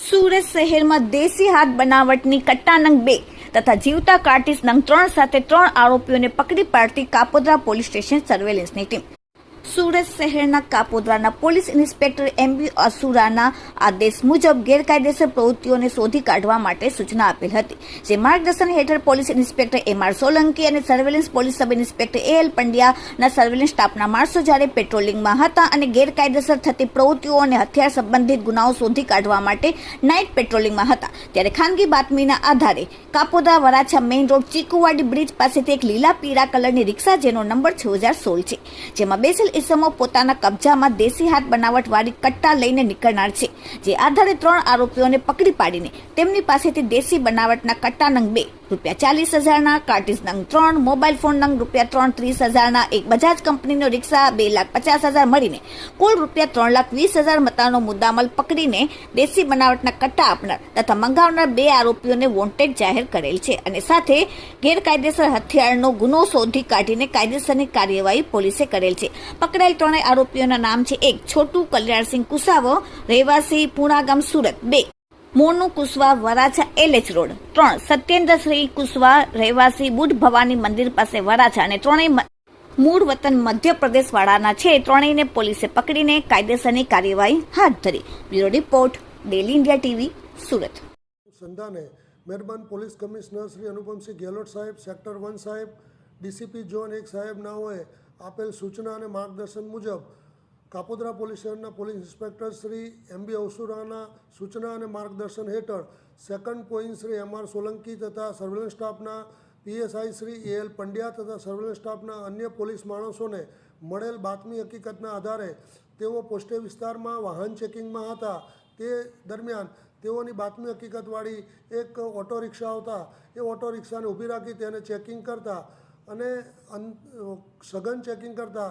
સુરત શહેરમાં દેશી હાથ બનાવટની કટ્ટા નંગ બે તથા જીવતા કાર્ટિસ નંગ ત્રણ સાથે ત્રણ આરોપીઓને પકડી પાડતી કાપોદ્રા પોલીસ સ્ટેશન સર્વેલન્સની ટીમ. સુરત શહેરના કાપોદ્રાના પોલીસ ઇન્સ્પેક્ટર એમ બી અસુરાના આદેશ મુજબ ગેરકાયદેસર પ્રવૃત્તિઓને શોધી કાઢવા માટે સૂચના આપેલ હતી, જે માર્ગદર્શન હેઠળ police inspector M R Solanki અને surveillance police sub inspector A L પંડ્યાના surveillance સ્ટાફના માણસો જ્યારે પેટ્રોલિંગમાં હતા અને ગેરકાયદેસર થતી પ્રવૃત્તિઓ અને હથિયાર સંબંધિત ગુનાઓ શોધી કાઢવા માટે નાઇટ પેટ્રોલિંગમાં હતા, ત્યારે ખાનગી બાતમીના આધારે Kapodra Varachha main road Chikuwadi bridge પાસેથી એક લીલા પીળા કલરની રિક્ષા જેનો નંબર છ હજાર સોળ છે, જેમાં બેસેલ ઇસમો પોતાના કબજામાં દેશી હાથ બનાવટવાળી કટ્ટા લઈને નીકળનાર છે, જે આધારે ત્રણ આરોપીઓને પકડી પાડીને તેમની પાસેથી દેશી બનાવટના કટ્ટા નંગ બે રૂપિયા ચાલીસ હજારના કાર્ટિસ નંગ ત્રણ, મોબાઈલ ફોન નંગ રૂપિયા ત્રણ ત્રીસ હજારના, એક બજાજ કંપનીનો રિક્ષા બે લાખ પચાસ હજાર મળીને કુલ રૂપિયા ત્રણ લાખ વીસ હજાર મતાનો મુદ્દામલ પકડીને દેશી બનાવટના કટ્ટા આપનાર તથા મંગાવનાર બે આરોપીઓને વોન્ટેડ જાહેર કરેલ છે. અને સાથે ગેરકાયદેસર હથિયારનો ગુનો શોધી કાઢીને કાયદેસરની કાર્યવાહી પોલીસે કરેલ છે. પકડાયેલ ત્રણેય આરોપીઓના નામ છે એક, છોટુ કલ્યાણસિંહ કુસાવો, રહેવાસી પુણાગામ સુરત, બે. Monu Kushwaha Varachha LH road. ત્રણ સત્યેન્દ્રશ્રી કુશવા રહેવાસી બુઢ ભવાની મંદિર પાસે વરાછા અને ત્રણેય મૂળ વતન મધ્યપ્રદેશ વાળાના છે. ત્રણેયને પોલીસે પકડીને કાયદેસરની કાર્યવાહી હાથ ધરી. Bureau report, daily India TV, Surat. સંધાને મહેરબાન પોલીસ કમિશનર શ્રી અનુપમસિંહ ગેહલોત સાહેબ, સેક્ટર વન સાહેબ, ડીસીપી ઝોન એક સાહેબ નાઓએ આપેલ સૂચના અને માર્ગદર્શન મુજબ કાપોદ્રા પોલીસ શહેરના police inspector Shri M B અવસુરાના સૂચના અને માર્ગદર્શન હેઠળ second point Shri M R Solanki તથા સર્વેલન્સ સ્ટાફના PSI Shri A L Pandya તથા સર્વેલન્સ સ્ટાફના અન્ય પોલીસ માણસોને મળેલ બાતમી હકીકતના આધારે તેઓ પોસ્ટે વિસ્તારમાં વાહન ચેકિંગમાં હતા. તે દરમિયાન તેઓની બાતમી હકીકતવાળી એક ઓટો રિક્ષા આવતા એ ઓટો રિક્ષાને ઊભી રાખી તેને ચેકિંગ કરતા અને સઘન ચેકિંગ કરતા